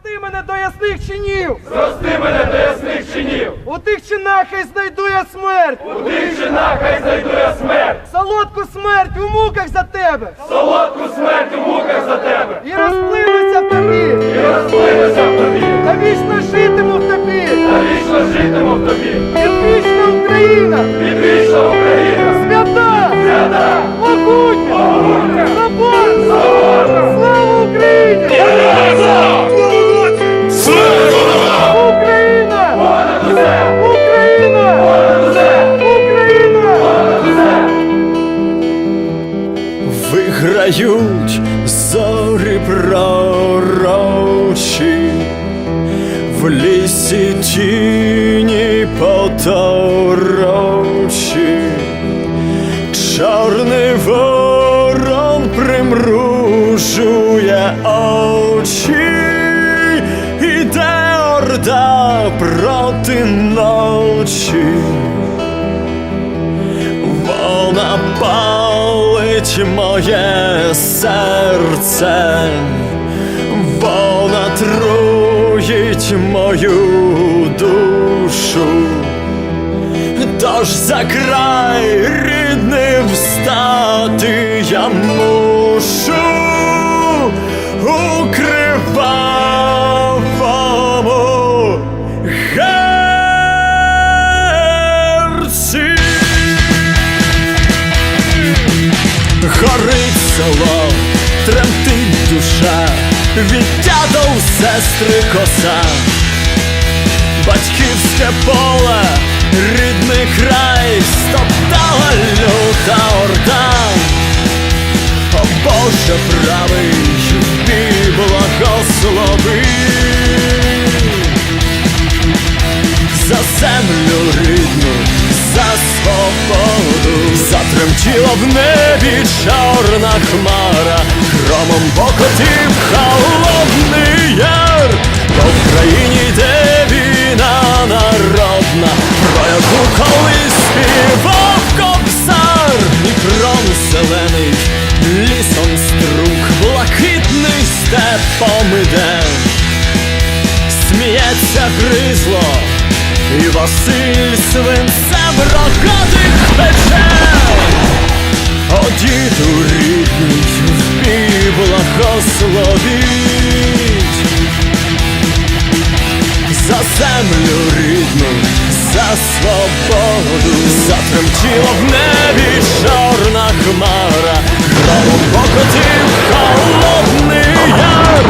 Зрости мене до ясних чинів! Зрости мене до ясних чинів! У тих чинах хай знайду я смерть! У тих чинах хай знайду я смерть! Солодку смерть у муках за тебе! Солодку смерть у муках за тебе! І розплинуся в тобі! І розплинуся в тобі! Та вічно житиму в тобі! Та вічно житиму в тобі! Виграють зорі пророчі, в лісі тіні поторочі, чорний ворон примружує очі, іде орда проти ночі. Вона палить моє серце, вона труїть мою душу, тож за край рідний встати я мушу у сестри коса, батьківське поле, рідний край, стоптала люта орда. О Боже правий, бій благослови за землю рідну, за свободу, затремтіла в небі чорна хмара, зелений, лісом струк, блакитний степом іде сміється гризло, і Василь свинцем рогатих пече. О, діду рідний, вбій благословіть за землю рідну, за свободу, затремтіла в небі хмара, громом холодний яр,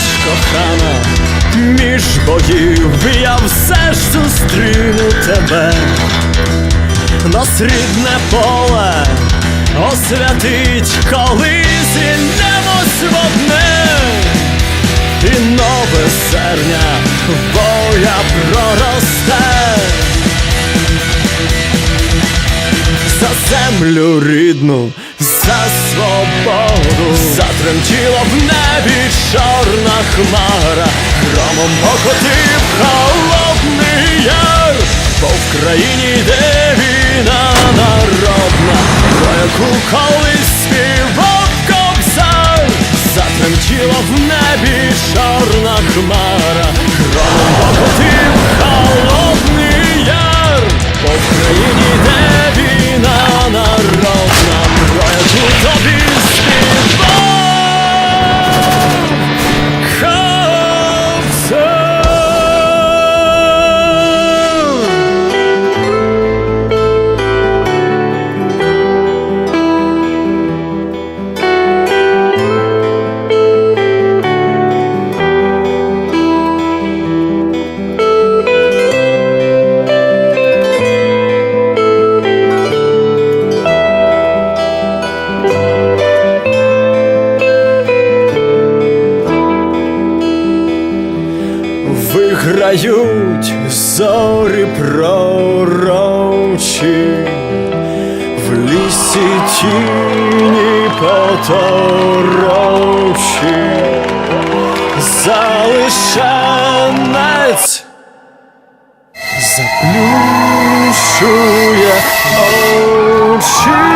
Не кохана, між боїв я все ж зустріну тебе, на срібне поле освятить, коли зіллемось в одне, і нове серня боя проросте. За землю рідну, за свободу, затремтіла в небі чорна хмара, громом покотив холодний яр, бо в країні йде війна народна, про яку колись співав кобзар, затремтіла в небі чорна хмара, громом покотив холодний яр, по Україні йде Сяють зорі пророчі, в лісі тіні поторочі, залишенець заплющує очі.